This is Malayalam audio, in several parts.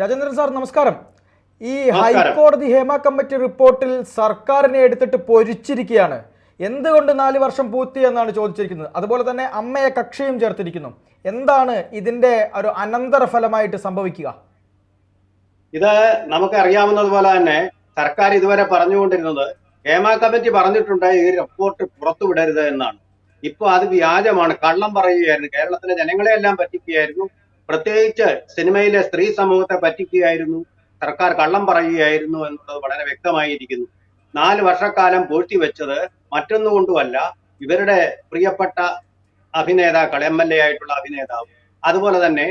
രാജേന്ദ്രൻ സാർ നമസ്കാരം. ഈ ഹൈക്കോടതി ഹേമ കമ്മിറ്റി റിപ്പോർട്ടിൽ സർക്കാരിനെ എടുത്തിട്ട് പൊരിച്ചിരിക്കുകയാണ്. എന്തുകൊണ്ട് നാല് വർഷം പൂർത്തി എന്നാണ് ചോദിച്ചിരിക്കുന്നത്? അതുപോലെ തന്നെ അമ്മയെ കക്ഷിയും ചേർത്തിരിക്കുന്നു. എന്താണ് ഇതിന്റെ ഒരു അനന്തര ഫലമായിട്ട് സംഭവിക്കുക? ഇത് നമുക്ക് അറിയാവുന്നതുപോലെ തന്നെ സർക്കാർ ഇതുവരെ പറഞ്ഞുകൊണ്ടിരുന്നത് ഹേമ കമ്മിറ്റി പറഞ്ഞിട്ടുണ്ട് ഈ റിപ്പോർട്ട് പുറത്തുവിടരുത് എന്നാണ്. ഇപ്പൊ അത് വ്യാജമാണ്. കള്ളം പറയുകയായിരുന്നു. കേരളത്തിലെ ജനങ്ങളെയെല്ലാം പറ്റിക്കുകയായിരുന്നു. പ്രത്യേകിച്ച് സിനിമയിലെ സ്ത്രീ സമൂഹത്തെ പറ്റിക്കുകയായിരുന്നു സർക്കാർ കള്ളം പറയുകയായിരുന്നു എന്നുള്ളത് വളരെ വ്യക്തമായിരിക്കുന്നു. നാല് വർഷക്കാലം പൂഴ്ത്തിവെച്ചത് മറ്റൊന്നുകൊണ്ടുമല്ല ഇവരുടെ പ്രിയപ്പെട്ട അഭിനേതാക്കൾ എം എൽ എ ആയിട്ടുള്ള അഭിനേതാവ് അതുപോലെ തന്നെ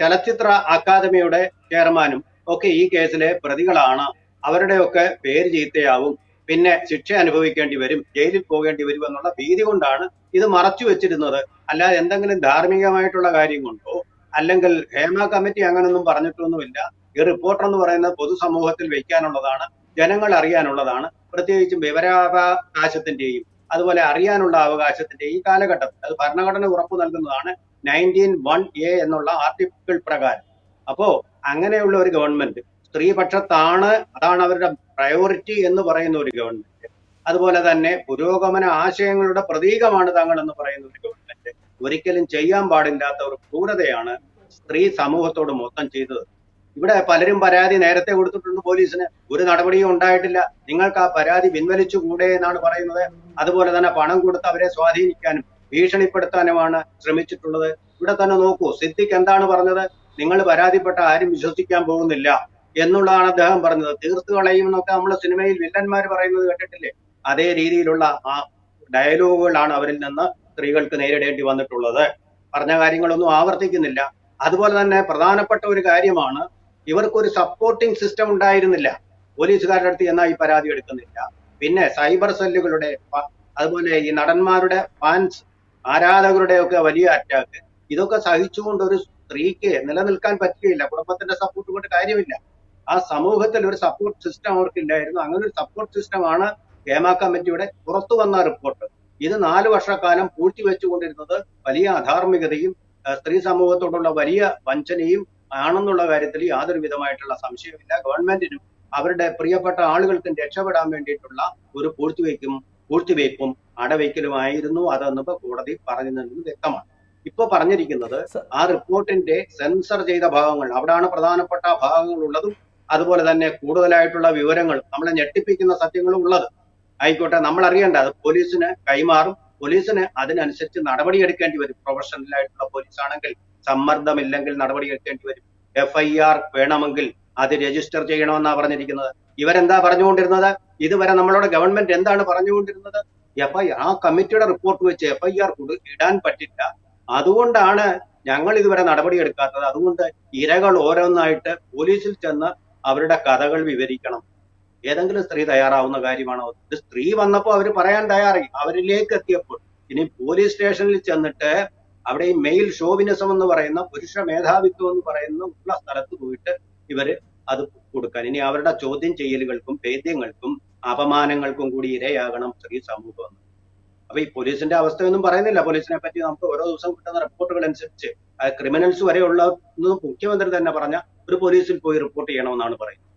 ചലച്ചിത്ര അക്കാദമിയുടെ ചെയർമാനും ഒക്കെ ഈ കേസിലെ പ്രതികളാണ്. അവരുടെയൊക്കെ പേര് ചീത്തയാവും. പിന്നെ ശിക്ഷ അനുഭവിക്കേണ്ടി വരും ജയിലിൽ പോകേണ്ടി വരും എന്നുള്ള ഭീതി കൊണ്ടാണ് ഇത് മറച്ചു വെച്ചിരുന്നത്. അല്ലാതെ എന്തെങ്കിലും ധാർമ്മികമായിട്ടുള്ള കാര്യം കൊണ്ടോ അല്ലെങ്കിൽ ഹേമ കമ്മിറ്റി അങ്ങനൊന്നും പറഞ്ഞിട്ടൊന്നുമില്ല. ഈ റിപ്പോർട്ടർ എന്ന് പറയുന്നത് പൊതുസമൂഹത്തിൽ വെക്കാനുള്ളതാണ് ജനങ്ങൾ അറിയാനുള്ളതാണ് പ്രത്യേകിച്ചും വിവരാവകാശത്തിന്റെയും അതുപോലെ അറിയാനുള്ള അവകാശത്തിന്റെ ഈ കാലഘട്ടത്തിൽ. അത് ഭരണഘടന ഉറപ്പ് നൽകുന്നതാണ് നയന്റീൻ വൺ എ എന്നുള്ള ആർട്ടിക്കിൾ പ്രകാരം. അപ്പോ അങ്ങനെയുള്ള ഒരു ഗവൺമെന്റ് സ്ത്രീപക്ഷത്താണ് അതാണ് അവരുടെ പ്രയോറിറ്റി എന്ന് പറയുന്ന ഒരു ഗവൺമെന്റ് അതുപോലെ തന്നെ പുരോഗമന ആശയങ്ങളുടെ പ്രതീകമാണ് താങ്കൾ എന്ന് പറയുന്ന ഒരു ഗവൺമെന്റ് ഒരിക്കലും ചെയ്യാൻ പാടില്ലാത്ത ഒരു ക്രൂരതയാണ് സ്ത്രീ സമൂഹത്തോട് മൊത്തം ചെയ്തത്. ഇവിടെ പലരും പരാതി നേരത്തെ കൊടുത്തിട്ടുണ്ട് പോലീസിന്. ഒരു നടപടിയും ഉണ്ടായിട്ടില്ല. നിങ്ങൾക്ക് ആ പരാതി പിൻവലിച്ചുകൂടെ എന്നാണ് പറയുന്നത്. അതുപോലെ തന്നെ പണം കൊടുത്ത് അവരെ സ്വാധീനിക്കാനും ഭീഷണിപ്പെടുത്താനുമാണ് ശ്രമിച്ചിട്ടുള്ളത്. ഇവിടെ തന്നെ നോക്കൂ സിദ്ദിഖ് എന്താണ് പറഞ്ഞത്? നിങ്ങൾ പരാതിപ്പെട്ട ആരും വിശ്വസിക്കാൻ പോകുന്നില്ല. എന്നുള്ളതാണ് അദ്ദേഹം പറഞ്ഞത്. തീർത്തു കളയും എന്നൊക്കെ നമ്മൾ സിനിമയിൽ വില്ലന്മാർ പറയുന്നത് കേട്ടിട്ടില്ലേ? അതേ രീതിയിലുള്ള ആ ഡയലോഗുകളാണ് അവരിൽ നിന്ന് സ്ത്രീകൾക്ക് നേരിടേണ്ടി വന്നിട്ടുള്ളത്. പറഞ്ഞ കാര്യങ്ങളൊന്നും ആവർത്തിക്കുന്നില്ല. അതുപോലെ തന്നെ പ്രധാനപ്പെട്ട ഒരു കാര്യമാണ് ഇവർക്കൊരു സപ്പോർട്ടിംഗ് സിസ്റ്റം ഉണ്ടായിരുന്നില്ല. പോലീസുകാരുടെ അടുത്ത് എന്നാൽ ഈ പരാതി എടുക്കുന്നില്ല. പിന്നെ സൈബർ സെല്ലുകളുടെ അതുപോലെ ഈ നടന്മാരുടെ ഫാൻസ് ആരാധകരുടെ ഒക്കെ വലിയ അറ്റാക്ക് ഇതൊക്കെ സഹിച്ചുകൊണ്ട് ഒരു സ്ത്രീക്ക് നിലനിൽക്കാൻ പറ്റുകയില്ല. കുടുംബത്തിന്റെ സപ്പോർട്ട് കൊണ്ട് കാര്യമില്ല. ആ സമൂഹത്തിൽ ഒരു സപ്പോർട്ട് സിസ്റ്റം അവർക്ക് ഉണ്ടായിരുന്നു അങ്ങനെ ഒരു സപ്പോർട്ട് സിസ്റ്റമാണ് ഹേമ കമ്മിറ്റിയുടെ പുറത്തു വന്ന റിപ്പോർട്ട് ഇത് നാല് വർഷക്കാലം പൂഴ്ത്തിവെച്ചുകൊണ്ടിരുന്നത് വലിയ അധാർമികതയും സ്ത്രീ സമൂഹത്തോടുള്ള വലിയ വഞ്ചനയും ആണെന്നുള്ള കാര്യത്തിൽ യാതൊരു വിധമായിട്ടുള്ള സംശയമില്ല ഗവൺമെന്റിനും അവരുടെ പ്രിയപ്പെട്ട ആളുകൾക്കും രക്ഷപ്പെടാൻ വേണ്ടിയിട്ടുള്ള ഒരു പൂഴ്ത്തിവെക്കും പൂഴ്ത്തിവയ്പ്പും അടവയ്ക്കലുമായിരുന്നു അതെന്നിപ്പോ കോടതി പറഞ്ഞതെന്ന് വ്യക്തമാണ്. ഇപ്പൊ പറഞ്ഞിരിക്കുന്നത് ആ റിപ്പോർട്ടിന്റെ സെൻസർ ചെയ്ത ഭാഗങ്ങൾ അവിടാണ് പ്രധാനപ്പെട്ട ഭാഗങ്ങൾ ഉള്ളതും അതുപോലെ തന്നെ കൂടുതലായിട്ടുള്ള വിവരങ്ങളും നമ്മളെ ഞെട്ടിപ്പിക്കുന്ന സത്യങ്ങളും ഉള്ളത്. ആയിക്കോട്ടെ നമ്മൾ അറിയേണ്ട അത് പോലീസിന് കൈമാറും. പോലീസിന് അതിനനുസരിച്ച് നടപടി എടുക്കേണ്ടി വരും. പ്രൊഫഷണൽ ആയിട്ടുള്ള പോലീസ് ആണെങ്കിൽ സമ്മർദ്ദമില്ലെങ്കിൽ നടപടിയെടുക്കേണ്ടി വരും. എഫ് ഐ ആർ വേണമെങ്കിൽ അത് രജിസ്റ്റർ ചെയ്യണമെന്നാണ് പറഞ്ഞിരിക്കുന്നത്. ഇവരെന്താ പറഞ്ഞുകൊണ്ടിരുന്നത്? ഇതുവരെ നമ്മളോട് ഗവൺമെന്റ് എന്താണ് പറഞ്ഞുകൊണ്ടിരുന്നത്? എഫ് ഐ ആ കമ്മിറ്റിയുടെ റിപ്പോർട്ട് വെച്ച് എഫ് ഐ ആർ ഇടാൻ പറ്റില്ല. അതുകൊണ്ടാണ് ഞങ്ങൾ ഇതുവരെ നടപടിയെടുക്കാത്തത്. അതുകൊണ്ട് ഇരകൾ ഓരോന്നായിട്ട് പോലീസിൽ ചെന്ന് അവരുടെ കഥകൾ വിവരിക്കണം. ഏതെങ്കിലും സ്ത്രീ തയ്യാറാവുന്ന കാര്യമാണോ? ഒരു സ്ത്രീ വന്നപ്പോൾ അവർ പറയാൻ തയ്യാറായി. അവരിലേക്ക് എത്തിയപ്പോൾ ഇനി പോലീസ് സ്റ്റേഷനിൽ ചെന്നിട്ട് അവിടെ ഈ മെയിൽ ഷോവിനിസം എന്ന് പറയുന്ന പുരുഷ മേധാവിത്വം എന്ന് പറയുന്ന ഉള്ള സ്ഥലത്ത് പോയിട്ട് ഇവർ അത് കൊടുക്കാൻ. ഇനി അവരുടെ ചോദ്യം ചെയ്യലുകൾക്കും ഭേദ്യങ്ങൾക്കും അപമാനങ്ങൾക്കും കൂടി ഇരയാകണം സ്ത്രീ സമൂഹം. അപ്പൊ ഈ പോലീസിന്റെ അവസ്ഥയൊന്നും പറയുന്നില്ല. പോലീസിനെ പറ്റി നമുക്ക് ഓരോ ദിവസം കിട്ടുന്ന റിപ്പോർട്ടുകൾ അനുസരിച്ച് ക്രിമിനൽസ് വരെയുള്ള മുഖ്യമന്ത്രി തന്നെ പറഞ്ഞ ഒരു പോലീസിൽ പോയി റിപ്പോർട്ട് ചെയ്യണമെന്നാണ് പറയുന്നത്.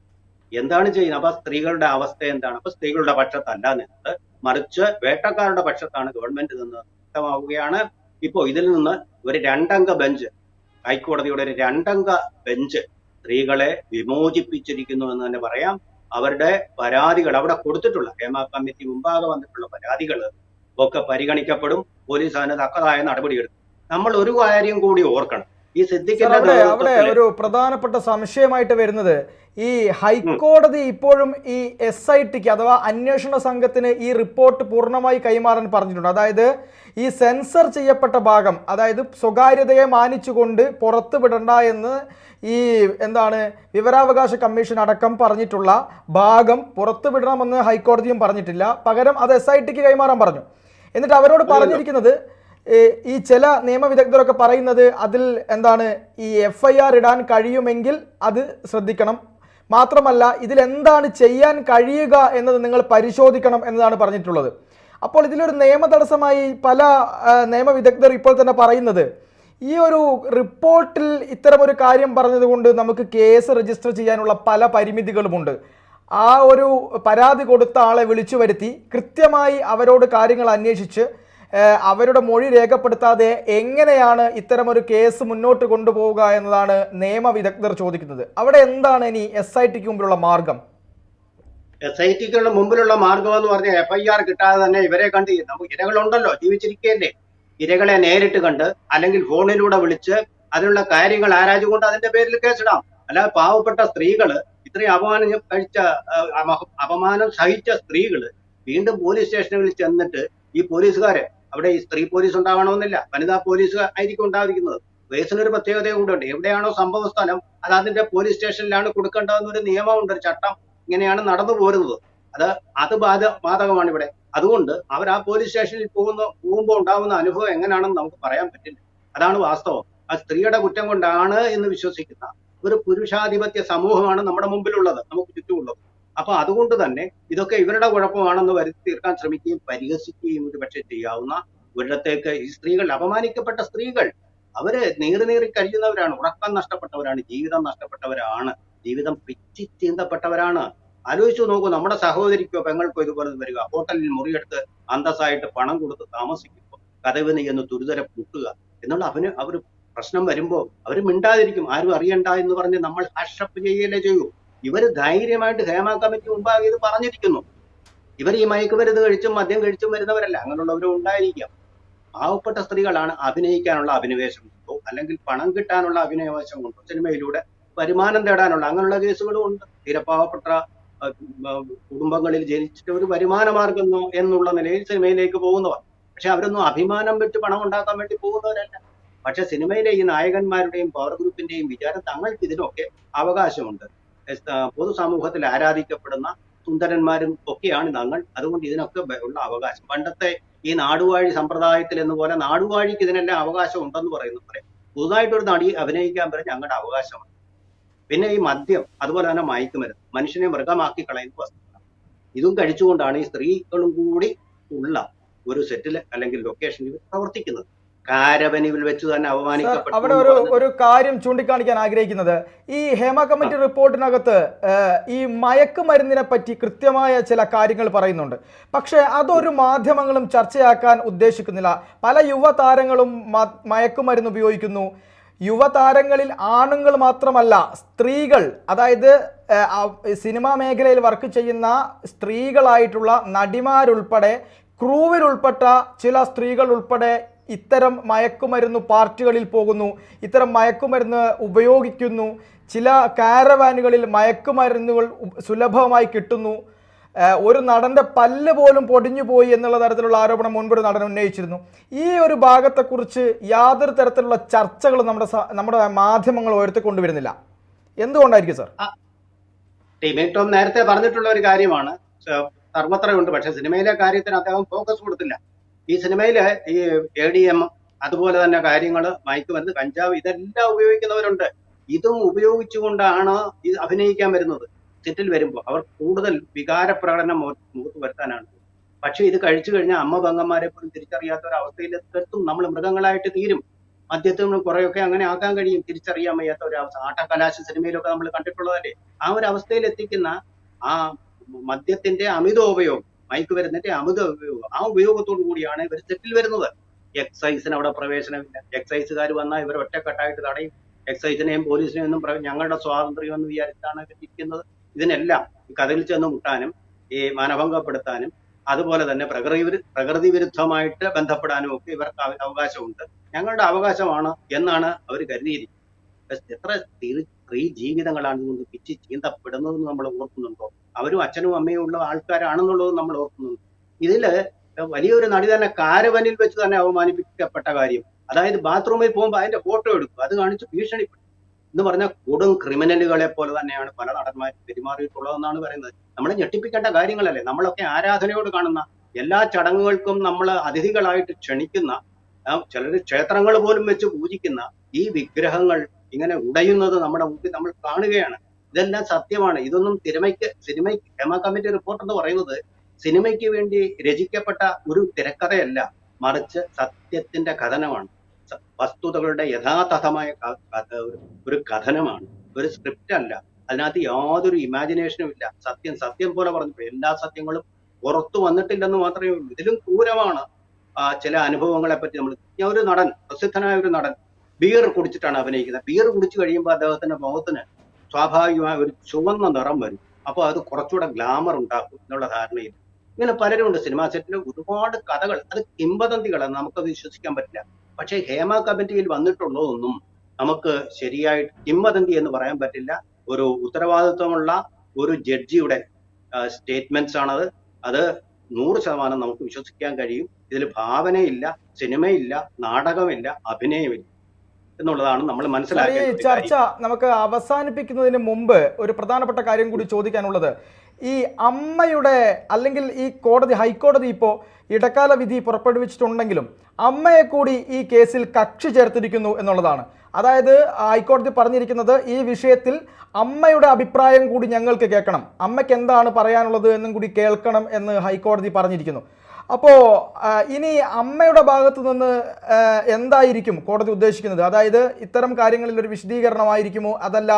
എന്താണ് ചെയ്യുന്നത്? അപ്പൊ സ്ത്രീകളുടെ അവസ്ഥ എന്താണ്? അപ്പൊ സ്ത്രീകളുടെ പക്ഷത്തല്ല നിന്നത് മറിച്ച് വേട്ടക്കാരുടെ പക്ഷത്താണ് ഗവൺമെന്റ് നിന്ന് വ്യക്തമാവുകയാണ്. ഇപ്പോ ഇതിൽ നിന്ന് ഒരു രണ്ടംഗ ബെഞ്ച് ഹൈക്കോടതിയുടെ ഒരു രണ്ടംഗ ബെഞ്ച് സ്ത്രീകളെ വിമോചിപ്പിച്ചിരിക്കുന്നു എന്ന് തന്നെ പറയാം. അവരുടെ പരാതികൾ അവിടെ കൊടുത്തിട്ടുള്ള ഹേമ കമ്മിറ്റി മുമ്പാകെ വന്നിട്ടുള്ള പരാതികൾ ഒക്കെ പരിഗണിക്കപ്പെടും പോലീസ് അതിന് തക്കതായ നടപടിയെടുക്കും. നമ്മൾ ഒരു കാര്യം കൂടി ഓർക്കണം. ഈ സിദ്ധിക്കുന്ന സിദ്ദിഖിന്റെ അവിടെ ഒരു പ്രധാനപ്പെട്ട സംശയമായിട്ട് വരുന്നത് ഈ ഹൈക്കോടതി ഇപ്പോഴും ഈ എസ് ഐ ടിക്ക് അഥവാ അന്വേഷണ സംഘത്തിന് ഈ റിപ്പോർട്ട് പൂർണമായി കൈമാറാൻ പറഞ്ഞിട്ടുണ്ട്. അതായത് ഈ സെൻസർ ചെയ്യപ്പെട്ട ഭാഗം അതായത് സ്വകാര്യതയെ മാനിച്ചുകൊണ്ട് പുറത്തുവിടണ്ട എന്ന് ഈ എന്താണ് വിവരാവകാശ കമ്മീഷൻ അടക്കം പറഞ്ഞിട്ടുള്ള ഭാഗം പുറത്തുവിടണമെന്ന് ഹൈക്കോടതിയും പറഞ്ഞിട്ടില്ല. പകരം അത് എസ് ഐ ടിക്ക് കൈമാറാൻ പറഞ്ഞു. എന്നിട്ട് അവരോട് പറഞ്ഞിരിക്കുന്നത് ഈ ചില നിയമവിദഗ്ധരൊക്കെ പറയുന്നത് അതിൽ എന്താണ് ഈ എഫ് ഐ ആർ ഇടാൻ കഴിയുമെങ്കിൽ അത് ശ്രദ്ധിക്കണം. മാത്രമല്ല ഇതിൽ എന്താണ് ചെയ്യാൻ കഴിയുക എന്നത് നിങ്ങൾ പരിശോധിക്കണം എന്നതാണ് പറഞ്ഞിട്ടുള്ളത്. അപ്പോൾ ഇതിലൊരു നിയമ തടസ്സമായി പല നിയമവിദഗ്ധർ ഇപ്പോൾ തന്നെ പറയുന്നത് ഈ ഒരു റിപ്പോർട്ടിൽ ഇത്തരമൊരു കാര്യം പറഞ്ഞതുകൊണ്ട് നമുക്ക് കേസ് രജിസ്റ്റർ ചെയ്യാനുള്ള പല പരിമിതികളുമുണ്ട്. ആ ഒരു പരാതി കൊടുത്ത ആളെ വിളിച്ചു വരുത്തി കൃത്യമായി അവരോട് കാര്യങ്ങൾ അന്വേഷിച്ച് അവരുടെ മൊഴി രേഖപ്പെടുത്താതെ എങ്ങനെയാണ് ഇത്തരമൊരു കേസ് മുന്നോട്ട് കൊണ്ടുപോവുക എന്നതാണ് നിയമവിദഗ്ധർ ചോദിക്കുന്നത്. അവിടെ എന്താണ് ഇനി എസ് ഐ ടിക്ക് മുമ്പിലുള്ള മാർഗം? എസ് ഐ ടിക്കുള്ള മുമ്പിലുള്ള മാർഗം എന്ന് പറഞ്ഞാൽ എഫ്ഐആർ കിട്ടാതെ തന്നെ ഇവരെ കണ്ട് നമുക്ക് ഇരകളുണ്ടല്ലോ ജീവിച്ചിരിക്കുകയല്ലേ ഇരകളെ നേരിട്ട് കണ്ട് അല്ലെങ്കിൽ ഫോണിലൂടെ വിളിച്ച് അതിനുള്ള കാര്യങ്ങൾ ആരാജുകൊണ്ട് അതിന്റെ പേരിൽ കേസിടാം. അല്ലാതെ പാവപ്പെട്ട സ്ത്രീകൾ ഇത്രയും അപമാനം കഴിച്ച അപമാനം സഹിച്ച സ്ത്രീകൾ വീണ്ടും പോലീസ് സ്റ്റേഷനുകളിൽ ചെന്നിട്ട് ഈ പോലീസുകാരെ അവിടെ ഈ സ്ത്രീ പോലീസ് ഉണ്ടാവണമെന്നില്ല വനിതാ പോലീസ് ആയിരിക്കും ഉണ്ടായിരിക്കുന്നത്. കേസിനൊരു പ്രത്യേകത കൂടെ എവിടെയാണോ സംഭവ സ്ഥലം അത് അതിന്റെ പോലീസ് സ്റ്റേഷനിലാണ് കൊടുക്കേണ്ടതെന്നൊരു നിയമമുണ്ട് ഒരു ചട്ടം ഇങ്ങനെയാണ് നടന്നു പോരുന്നത്. അത് അത് ബാധ ബാധകമാണ് ഇവിടെ. അതുകൊണ്ട് അവർ ആ പോലീസ് സ്റ്റേഷനിൽ പോകുന്ന പോകുമ്പോൾ ഉണ്ടാകുന്ന അനുഭവം എങ്ങനെയാണെന്ന് നമുക്ക് പറയാൻ പറ്റില്ല. അതാണ് വാസ്തവം. ആ സ്ത്രീയുടെ കുറ്റം കൊണ്ടാണ് എന്ന് വിശ്വസിക്കുന്ന ഒരു പുരുഷാധിപത്യ സമൂഹമാണ് നമ്മുടെ മുമ്പിലുള്ളത് നമുക്ക് ചുറ്റുമുള്ളത്. അപ്പൊ അതുകൊണ്ട് തന്നെ ഇതൊക്കെ ഇവരുടെ കുഴപ്പമാണെന്ന് വരുത്തി തീർക്കാൻ ശ്രമിക്കുകയും പരിഹസിക്കുകയും ഒരു പക്ഷേ ചെയ്യാവുന്ന ഒരിടത്തേക്ക് ഈ സ്ത്രീകൾ അപമാനിക്കപ്പെട്ട സ്ത്രീകൾ അവർ നീറി നീറി കഴിയുന്നവരാണ് ഉറക്കം നഷ്ടപ്പെട്ടവരാണ് ജീവിതം നഷ്ടപ്പെട്ടവരാണ് ജീവിതം പിച്ചി ചീന്തപ്പെട്ടവരാണ്. ആലോചിച്ചു നോക്കൂ നമ്മുടെ സഹോദരിക്കോ പെങ്ങൾക്കോ ഇതുപോലെ വരിക. ഹോട്ടലിൽ മുറിയെടുത്ത് അന്തസ്സായിട്ട് പണം കൊടുത്ത് താമസിക്കുമ്പോൾ കഥവിനി എന്ന് തുരിതര പൂട്ടുക എന്നുള്ള അവന് അവർ പ്രശ്നം വരുമ്പോൾ അവർ മിണ്ടാതിരിക്കും. ആരും അറിയണ്ട എന്ന് പറഞ്ഞ് നമ്മൾ ഹാഷപ്പ് ചെയ്യലേ ചെയ്യൂ. ഇവർ ധൈര്യമായിട്ട് ഹേമ കമ്മിറ്റി മുമ്പാകെ ഇത് പറഞ്ഞിരിക്കുന്നു. ഇവർ ഈ മയക്കുമരുന്ന് കഴിച്ചും മദ്യം കഴിച്ചും വരുന്നവരല്ല. അങ്ങനെയുള്ളവരും ഉണ്ടായിരിക്കാം. പാവപ്പെട്ട സ്ത്രീകളാണ് അഭിനയിക്കാനുള്ള അഭിനിവേശം കൊണ്ടോ അല്ലെങ്കിൽ പണം കിട്ടാനുള്ള അഭിനിവേശം കൊണ്ടോ സിനിമയിലൂടെ വരുമാനം തേടാനുള്ള അങ്ങനെയുള്ള കേസുകളും ഉണ്ട്. തീരെ പാവപ്പെട്ട കുടുംബങ്ങളിൽ ജനിച്ചിട്ട് ഒരു വരുമാന മാർഗം എന്നുള്ള നിലയിൽ സിനിമയിലേക്ക് പോകുന്നവർ. പക്ഷെ അവരൊന്നും അഭിമാനം വെച്ച് പണം ഉണ്ടാക്കാൻ വേണ്ടി പോകുന്നവരല്ല. പക്ഷെ സിനിമയിലെ ഈ നായകന്മാരുടെയും പവർ ഗ്രൂപ്പിന്റെയും വിചാരം തങ്ങൾക്ക് ഇതിനൊക്കെ അവകാശമുണ്ട്. പൊതുസമൂഹത്തിൽ ആരാധിക്കപ്പെടുന്ന സുന്ദരന്മാരും ഒക്കെയാണ് തങ്ങൾ. അതുകൊണ്ട് ഇതിനൊക്കെ ഉള്ള അവകാശം. പണ്ടത്തെ ഈ നാടുവാഴി സമ്പ്രദായത്തിൽ എന്ന് പോലെ നാടുവാഴിക്ക് ഇതിനെല്ലാം അവകാശം ഉണ്ടെന്ന് പറയുന്നു പുതുതായിട്ടൊരു നടി അഭിനയിക്കാൻ വരെ ഞങ്ങളുടെ അവകാശമാണ് പിന്നെ ഈ മദ്യം അതുപോലെ തന്നെ മയക്കുമരുന്ന് മനുഷ്യനെ മൃഗമാക്കി കളയുന്ന വസ്തുത ഇതും കഴിച്ചുകൊണ്ടാണ് ഈ സ്ത്രീകളും കൂടി ഉള്ള ഒരു സെറ്റിൽ അല്ലെങ്കിൽ ലൊക്കേഷനിൽ പ്രവർത്തിക്കുന്നത്. കാരവനിൽ വെച്ച് തന്നെ അവമാനിക്കപ്പെട്ടു അവിടെ ഒരു ഒരു കാര്യം ചൂണ്ടിക്കാണിക്കാൻ ആഗ്രഹിക്കുന്നത്. ഈ ഹേമ കമ്മിറ്റി റിപ്പോർട്ടിനകത്ത് ഈ മയക്കുമരുന്നിനെ പറ്റി കൃത്യമായ ചില കാര്യങ്ങൾ പറയുന്നുണ്ട്. പക്ഷേ അതൊരു മാധ്യമങ്ങളും ചർച്ചയാക്കാൻ ഉദ്ദേശിക്കുന്നില്ല. പല യുവതാരങ്ങളും മയക്കുമരുന്ന് ഉപയോഗിക്കുന്നു. യുവതാരങ്ങളിൽ ആണുങ്ങൾ മാത്രമല്ല സ്ത്രീകൾ അതായത് സിനിമാ മേഖലയിൽ വർക്ക് ചെയ്യുന്ന സ്ത്രീകളായിട്ടുള്ള നടിമാരുൾപ്പെടെ ക്രൂവിൽ ഉൾപ്പെട്ട ചില സ്ത്രീകൾ ഉൾപ്പെടെ ഇത്തരം മയക്കുമരുന്ന് പാർട്ടികളിൽ പോകുന്നു. ഇത്തരം മയക്കുമരുന്ന് ഉപയോഗിക്കുന്നു. ചില കാരവാനുകളിൽ മയക്കുമരുന്നുകൾ സുലഭമായി കിട്ടുന്നു. ഒരു നടന്റെ പല്ല് പോലും പൊടിഞ്ഞു പോയി എന്നുള്ള തരത്തിലുള്ള ആരോപണം മുൻപൊരു നടൻ ഉന്നയിച്ചിരുന്നു. ഈ ഒരു ഭാഗത്തെക്കുറിച്ച് യാതൊരു തരത്തിലുള്ള ചർച്ചകളും നമ്മുടെ നമ്മുടെ മാധ്യമങ്ങൾ ഉയർത്തിക്കൊണ്ടുവരുന്നില്ല എന്തുകൊണ്ടായിരിക്കും സർ? ടോം നേരത്തെ പറഞ്ഞിട്ടുള്ള ഒരു കാര്യമാണ്. സർവത്രയുണ്ട് പക്ഷെ സിനിമയിലെ കാര്യത്തിന് അദ്ദേഹം ഫോക്കസ് കൊടുത്തില്ല. ഈ സിനിമയിൽ ഈ എ ഡി എം അതുപോലെ തന്നെ കാര്യങ്ങൾ മയക്കുമരുന്ന് കഞ്ചാവ് ഇതെല്ലാം ഉപയോഗിക്കുന്നവരുണ്ട്. ഇതും ഉപയോഗിച്ചുകൊണ്ടാണ് ഇത് അഭിനയിക്കാൻ വരുന്നത്. സെറ്റിൽ വരുമ്പോൾ അവർ കൂടുതൽ വികാര പ്രകടനം മുഖ- മുഖത്ത് വരുത്താനാണ്. പക്ഷെ ഇത് കഴിച്ചു കഴിഞ്ഞാൽ അമ്മ പെങ്ങന്മാരെ പോലും തിരിച്ചറിയാത്ത ഒരു അവസ്ഥയിൽ എത്തും. നമ്മൾ മൃഗങ്ങളായിട്ട് തീരും. മദ്യത്തിന് കുറെയൊക്കെ അങ്ങനെ ആക്കാൻ കഴിയും. തിരിച്ചറിയാൻ വയ്യാത്ത ഒരു അവസ്ഥ ആട്ടക്കലാശ സിനിമയിലൊക്കെ നമ്മൾ കണ്ടിട്ടുള്ളതല്ലേ? ആ ഒരു അവസ്ഥയിൽ എത്തിക്കുന്ന ആ മദ്യത്തിന്റെ അമിത ഉപയോഗം മയക്കുമരുന്നിന്റെ അമിത ഉപയോഗം. ആ ഉപയോഗത്തോടു കൂടിയാണ് ഇവർ സെറ്റിൽ വരുന്നത്. എക്സൈസിന് അവിടെ പ്രവേശനമില്ല എക്സൈസുകാർ വന്നാൽ ഇവർ ഒറ്റക്കെട്ടായിട്ട് തടയും. എക്സൈസിനെയും പോലീസിനെയും ഒന്നും ഞങ്ങളുടെ സ്വാതന്ത്ര്യം എന്ന് വിചാരിച്ചാണ് ഇരിക്കുന്നത്. ഇതിനെല്ലാം കഥയിൽ ചെന്ന് മുട്ടാനും ഈ മാനഭംഗപ്പെടുത്താനും അതുപോലെ തന്നെ പ്രകൃതി പ്രകൃതി വിരുദ്ധമായിട്ട് ബന്ധപ്പെടാനും ഒക്കെ ഇവർക്ക് അവകാശമുണ്ട്. ഞങ്ങളുടെ അവകാശമാണ് എന്നാണ് അവർ കരുതിയിരിക്കുന്നത്. എത്ര സ്ത്രീ ജീവിതങ്ങളാണ് ഇതുകൊണ്ട് പിച്ചി ചീന്തപ്പെടുന്നതെന്ന് നമ്മൾ ഓർക്കുന്നുണ്ടോ? അവരും അച്ഛനും അമ്മയും ഉള്ള ആൾക്കാരാണെന്നുള്ളത് നമ്മൾ ഓർക്കുന്നുണ്ട്. ഇതിൽ വലിയൊരു നടി തന്നെ കാരവനിൽ വെച്ച് തന്നെ അവമാനിപ്പിക്കപ്പെട്ട കാര്യം. അതായത് ബാത്റൂമിൽ പോകുമ്പോൾ അതിന്റെ ഫോട്ടോ എടുക്കും. അത് കാണിച്ച് ഭീഷണിപ്പെടും. എന്ന് പറഞ്ഞാൽ കൊടും ക്രിമിനലുകളെ പോലെ തന്നെയാണ് പല നടന്മാരും പെരുമാറിയിട്ടുള്ളതെന്നാണ് പറയുന്നത്. നമ്മൾ ഞെട്ടിപ്പിക്കേണ്ട കാര്യങ്ങളല്ലേ? നമ്മളൊക്കെ ആരാധനയോട് കാണുന്ന എല്ലാ ചടങ്ങുകൾക്കും നമ്മൾ അതിഥികളായിട്ട് ക്ഷണിക്കുന്ന ചിലർ ക്ഷേത്രങ്ങൾ പോലും വെച്ച് പൂജിക്കുന്ന ഈ വിഗ്രഹങ്ങൾ ഇങ്ങനെ ഉടയുന്നത് നമ്മുടെ മുമ്പിൽ നമ്മൾ കാണുകയാണ്. ഇതെല്ലാം സത്യമാണ്. ഇതൊന്നും സിനിമയ്ക്ക് സിനിമയ്ക്ക് ഹേമ കമ്മിറ്റി റിപ്പോർട്ട് എന്ന് പറയുന്നത് സിനിമയ്ക്ക് വേണ്ടി രചിക്കപ്പെട്ട ഒരു തിരക്കഥയല്ല. മറിച്ച് സത്യത്തിന്റെ കഥനമാണ്. വസ്തുതകളുടെ യഥാതഥമായ ഒരു- കഥനമാണ്. ഒരു സ്ക്രിപ്റ്റ് അല്ല. അതിനകത്ത് യാതൊരു ഇമാജിനേഷനും ഇല്ല. സത്യം സത്യം പോലെ പറഞ്ഞു എല്ലാ സത്യങ്ങളും പുറത്തു വന്നിട്ടില്ലെന്ന് മാത്രമേ ഉള്ളൂ. ഇതിലും ക്രൂരമാണ് ചില അനുഭവങ്ങളെ പറ്റി നമ്മൾ ഞാൻ ഒരു നടൻ പ്രസിദ്ധനായ ഒരു നടൻ ബിയർ കുടിച്ചിട്ടാണ് അഭിനയിക്കുന്നത്. ബിയർ കുടിച്ചു കഴിയുമ്പോൾ അദ്ദേഹത്തിന്റെ മുഖത്തിന് സ്വാഭാവികമായ ഒരു ചുവന്ന നിറം വരും. അപ്പോൾ അത് കുറച്ചുകൂടെ ഗ്ലാമർ ഉണ്ടാക്കും എന്നുള്ള ധാരണയിൽ. ഇങ്ങനെ പലരുമുണ്ട് സിനിമാ സെറ്റിൽ ഒരുപാട് കഥകൾ. അത് കിംബദന്തികളാണ് നമുക്കത് വിശ്വസിക്കാൻ പറ്റില്ല. പക്ഷേ ഹേമ കമ്മിറ്റിയിൽ വന്നിട്ടുള്ളതൊന്നും നമുക്ക് ശരിയായിട്ട് കിംബദന്തി എന്ന് പറയാൻ പറ്റില്ല. ഒരു ഉത്തരവാദിത്വമുള്ള ഒരു ജഡ്ജിയുടെ സ്റ്റേറ്റ്മെന്റ്സ് ആണത് അത് നൂറ് ശതമാനം നമുക്ക് വിശ്വസിക്കാൻ കഴിയും. ഇതിൽ ഭാവനയില്ല സിനിമയില്ല നാടകമില്ല അഭിനയമില്ല. എന്നുള്ളതാണ് നമ്മൾ മനസ്സിലാക്കി ചർച്ച നമുക്ക് അവസാനിപ്പിക്കുന്നതിന് മുമ്പ് ഒരു പ്രധാനപ്പെട്ട കാര്യം കൂടി ചോദിക്കാനുള്ളത്. ഈ അമ്മയുടെ അല്ലെങ്കിൽ ഈ കോടതി ഹൈക്കോടതി ഇപ്പോൾ ഇടക്കാല വിധി പുറപ്പെടുവിച്ചിട്ടുണ്ടെങ്കിലും അമ്മയെ കൂടി ഈ കേസിൽ കക്ഷി ചേർത്തിരിക്കുന്നു എന്നുള്ളതാണ്. അതായത് ഹൈക്കോടതി പറഞ്ഞിരിക്കുന്നത് ഈ വിഷയത്തിൽ അമ്മയുടെ അഭിപ്രായം കൂടി ഞങ്ങൾക്ക് കേൾക്കണം. അമ്മയ്ക്ക് എന്താണ് പറയാനുള്ളത് എന്നും കൂടി കേൾക്കണം എന്ന് ഹൈക്കോടതി പറഞ്ഞിരിക്കുന്നു. അപ്പോൾ ഇനി അമ്മയുടെ ഭാഗത്തു നിന്ന് എന്തായിരിക്കും കോടതി ഉദ്ദേശിക്കുന്നത്? അതായത് ഇത്തരം കാര്യങ്ങളിൽ ഒരു വിശദീകരണമായിരിക്കുമോ? അതല്ല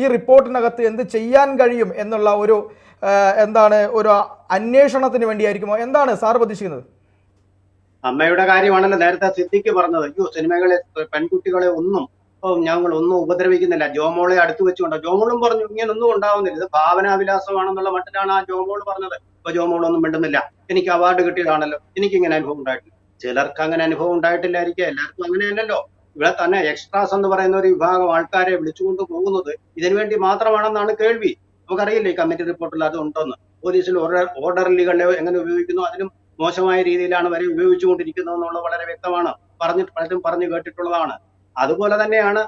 ഈ റിപ്പോർട്ടിനകത്ത് എന്ത് ചെയ്യാൻ കഴിയും എന്നുള്ള ഒരു എന്താണ് ഒരു അന്വേഷണത്തിന് വേണ്ടിയായിരിക്കുമോ? എന്താണ് സാർ പ്രതീക്ഷിക്കുന്നത് അമ്മയുടെ കാര്യമാണല്ലോ നേരത്തെ സിദ്ധിക്ക് പറഞ്ഞത്. അയ്യോ സിനിമകളെ പെൺകുട്ടികളെ ഒന്നും ഞങ്ങൾ ഒന്നും ഉപദ്രവിക്കുന്നില്ല. ജോമോളെ അടുത്ത് വെച്ചുകൊണ്ട്? ജോമോളും പറഞ്ഞു ഇങ്ങനൊന്നും ഉണ്ടാവുന്നില്ല. ഇത് ഭാവനാവിലാസമാണെന്നുള്ള മട്ടിലാണ് ആ ജോമോൾ പറഞ്ഞത്. ഇപ്പൊ ജോമോളൊന്നും മിണ്ടുന്നില്ല. എനിക്ക് അവാർഡ് കിട്ടിയതാണല്ലോ. എനിക്ക് ഇങ്ങനെ അനുഭവം ഉണ്ടായിട്ടില്ല. ചിലർക്ക് അങ്ങനെ അനുഭവം ഉണ്ടായിട്ടില്ലായിരിക്കും. എല്ലാവർക്കും അങ്ങനെയല്ലല്ലോ. ഇവിടെ തന്നെ എക്സ്ട്രാസ് എന്ന് പറയുന്ന ഒരു വിഭാഗം ആൾക്കാരെ വിളിച്ചുകൊണ്ട് പോകുന്നത് ഇതിനു വേണ്ടി മാത്രമാണെന്നാണ് കേൾവി. നമുക്കറിയില്ല ഈ കമ്മിറ്റി റിപ്പോർട്ടിൽ അത് ഉണ്ടോന്ന്? പോലീസിൽ ഓർഡർ ഓർഡർലികളെ എങ്ങനെ ഉപയോഗിക്കുന്നു? അതിലും മോശമായ രീതിയിലാണ് വരെ ഉപയോഗിച്ചുകൊണ്ടിരിക്കുന്നത് എന്നുള്ളത് വളരെ വ്യക്തമാണ്. പറഞ്ഞിട്ട് പലരും പറഞ്ഞു കേട്ടിട്ടുള്ളതാണ്. അതുപോലെ തന്നെയാണ്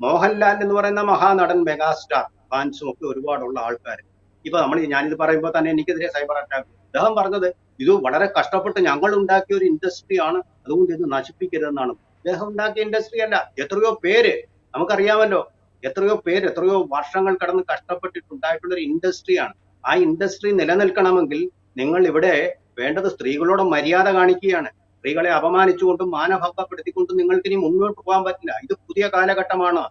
മോഹൻലാൽ എന്ന് പറയുന്ന മഹാനടൻ മെഗാസ്റ്റാർ ഫാൻസും ഒക്കെ ഒരുപാടുള്ള ആൾക്കാർ. ഇപ്പൊ നമ്മൾ ഞാനിത് പറയുമ്പോൾ തന്നെ എനിക്കെതിരെ സൈബർ അറ്റാക്ക്. അദ്ദേഹം പറഞ്ഞത് ഇത് വളരെ കഷ്ടപ്പെട്ട് ഞങ്ങൾ ഉണ്ടാക്കിയ ഒരു ഇൻഡസ്ട്രി ആണ് അതുകൊണ്ട് ഇത് നശിപ്പിക്കരുതെന്നാണ്. അദ്ദേഹം ഉണ്ടാക്കിയ ഇൻഡസ്ട്രി അല്ല എത്രയോ പേര് നമുക്കറിയാമല്ലോ എത്രയോ പേര് എത്രയോ വർഷങ്ങൾ കടന്ന് കഷ്ടപ്പെട്ടിട്ടുണ്ടായിട്ടുള്ള ഒരു ഇൻഡസ്ട്രിയാണ് ആ ഇൻഡസ്ട്രി നിലനിൽക്കണമെങ്കിൽ നിങ്ങൾ ഇവിടെ വേണ്ടത് സ്ത്രീകളോട് മര്യാദ കാണിക്കുകയാണ്. സ്ത്രീകളെ അപമാനിച്ചുകൊണ്ടും മാനഭംഗപ്പെടുത്തിക്കൊണ്ടും നിങ്ങൾക്ക് ഇനി മുന്നോട്ട് പോകാൻ പറ്റില്ല. ഇത് പുതിയ കാലഘട്ടമാണ്.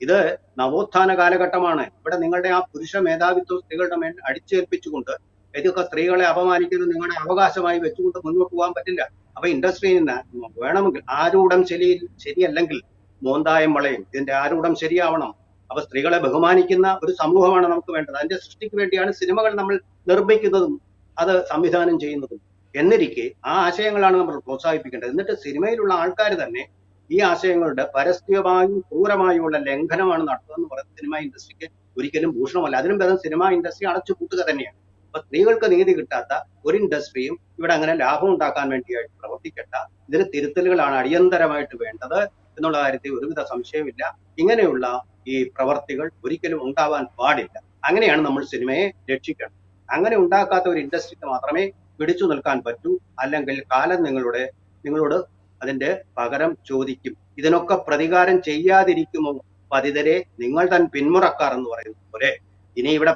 ഇത് നവോത്ഥാന കാലഘട്ടമാണ്. ഇവിടെ നിങ്ങളുടെ ആ പുരുഷ മേധാവിത്വം സ്ത്രീകളുടെ മേൽ അടിച്ചേൽപ്പിച്ചുകൊണ്ട് ഇതൊക്കെ സ്ത്രീകളെ അപമാനിക്കുന്നത് നിങ്ങളുടെ അവകാശമായി വെച്ചുകൊണ്ട് മുന്നോട്ട് പോകാൻ പറ്റില്ല. അപ്പൊ ഇൻഡസ്ട്രിയിൽ നിന്ന് വേണമെങ്കിൽ ആരൂഢം ശരി ശരിയല്ലെങ്കിൽ മോന്തായം വളയും. ഇതിന്റെ ആരൂഢം ശരിയാവണം. അപ്പൊ സ്ത്രീകളെ ബഹുമാനിക്കുന്ന ഒരു സമൂഹമാണ് നമുക്ക് വേണ്ടത്. അതിന്റെ സൃഷ്ടിക്ക് വേണ്ടിയാണ് സിനിമകൾ നമ്മൾ നിർമ്മിക്കുന്നതും അത് സംവിധാനം ചെയ്യുന്നതും. എന്നിരിക്കെ ആ ആശയങ്ങളാണ് നമ്മൾ പ്രോത്സാഹിപ്പിക്കേണ്ടത്. എന്നിട്ട് സിനിമയിലുള്ള ആൾക്കാർ തന്നെ ഈ ആശയങ്ങളുടെ പരസ്യമായും ക്രൂരമായുമുള്ള ലംഘനമാണ് നടത്തുന്നതെന്ന് പറയുന്നത് സിനിമ ഇൻഡസ്ട്രിക്ക് ഒരിക്കലും ഭൂഷണമല്ല. അതിനും ഭേദം സിനിമ ഇൻഡസ്ട്രി അടച്ചു പൂട്ടുക തന്നെയാണ്. അപ്പൊ സ്ത്രീകൾക്ക് നീതി കിട്ടാത്ത ഒരു ഇൻഡസ്ട്രിയും ഇവിടെ അങ്ങനെ ലാഭം ഉണ്ടാക്കാൻ വേണ്ടിയായിട്ട് പ്രവർത്തിക്കട്ട ഇതിന് തിരുത്തലുകളാണ് അടിയന്തരമായിട്ട് വേണ്ടത് എന്നുള്ള കാര്യത്തിൽ ഒരുവിധ സംശയമില്ല. ഇങ്ങനെയുള്ള ഈ പ്രവർത്തികൾ ഒരിക്കലും ഉണ്ടാവാൻ പാടില്ല. അങ്ങനെയാണ് നമ്മൾ സിനിമയെ രക്ഷിക്കേണ്ടത്. അങ്ങനെ ഉണ്ടാക്കാത്ത ഒരു ഇൻഡസ്ട്രിക്ക് മാത്രമേ പിടിച്ചു നിൽക്കാൻ പറ്റൂ. അല്ലെങ്കിൽ കാലം നിങ്ങളുടെ നിങ്ങളോട് അതിന്റെ പകരം ചോദിക്കും. ഇതിനൊക്കെ പ്രതികാരം ചെയ്യാതിരിക്കുമോ? പതിതരെ നിങ്ങൾ തൻ പിന്മുറക്കാർ എന്ന് പറയുന്ന പോലെ ഇനി ഇവിടെ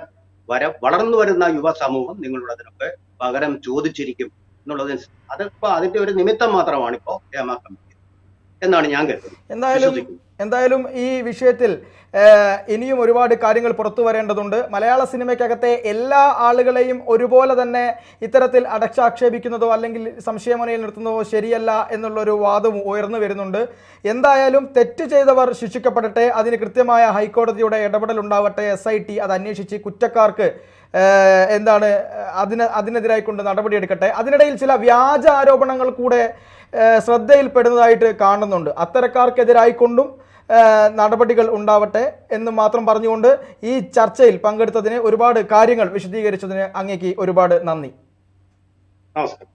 വര വളർന്നു വരുന്ന യുവ സമൂഹം നിങ്ങളോട് അതിനൊക്കെ പകരം ചോദിച്ചിരിക്കും എന്നുള്ളത് അതിപ്പോ അതിന്റെ ഒരു നിമിത്തം മാത്രമാണ് ഇപ്പോ ഹേമ കമ്മിറ്റി എന്നാണ് ഞാൻ കരുതുന്നത് എന്തായാലും എന്തായാലും ഈ വിഷയത്തിൽ ഇനിയും ഒരുപാട് കാര്യങ്ങൾ പുറത്തു വരേണ്ടതുണ്ട്. മലയാള സിനിമയ്ക്കകത്തെ എല്ലാ ആളുകളെയും ഒരുപോലെ തന്നെ ഇത്തരത്തിൽ അടച്ചാക്ഷേപിക്കുന്നതോ അല്ലെങ്കിൽ സംശയമനയിൽ നിർത്തുന്നതോ ശരിയല്ല എന്നുള്ളൊരു വാദവും ഉയർന്നു വരുന്നുണ്ട്. എന്തായാലും തെറ്റ് ചെയ്തവർ ശിക്ഷിക്കപ്പെടട്ടെ. അതിന് കൃത്യമായ ഹൈക്കോടതിയുടെ ഇടപെടൽ ഉണ്ടാവട്ടെ എസ് അത് അന്വേഷിച്ച് കുറ്റക്കാർക്ക് എന്താണ് അതിന് അതിനെതിരായിക്കൊണ്ട് നടപടിയെടുക്കട്ടെ. അതിനിടയിൽ ചില വ്യാജ ആരോപണങ്ങൾ കൂടെ ശ്രദ്ധയിൽപ്പെടുന്നതായിട്ട് കാണുന്നുണ്ട്. അത്തരക്കാർക്കെതിരായിക്കൊണ്ടും നടപടികൾ ഉണ്ടാവട്ടെ എന്ന് മാത്രം പറഞ്ഞുകൊണ്ട് ഈ ചർച്ചയിൽ പങ്കെടുത്തതിന് ഒരുപാട് കാര്യങ്ങൾ വിശദീകരിച്ചതിന് അങ്ങേക്ക് ഒരുപാട് നന്ദി. നമസ്കാരം.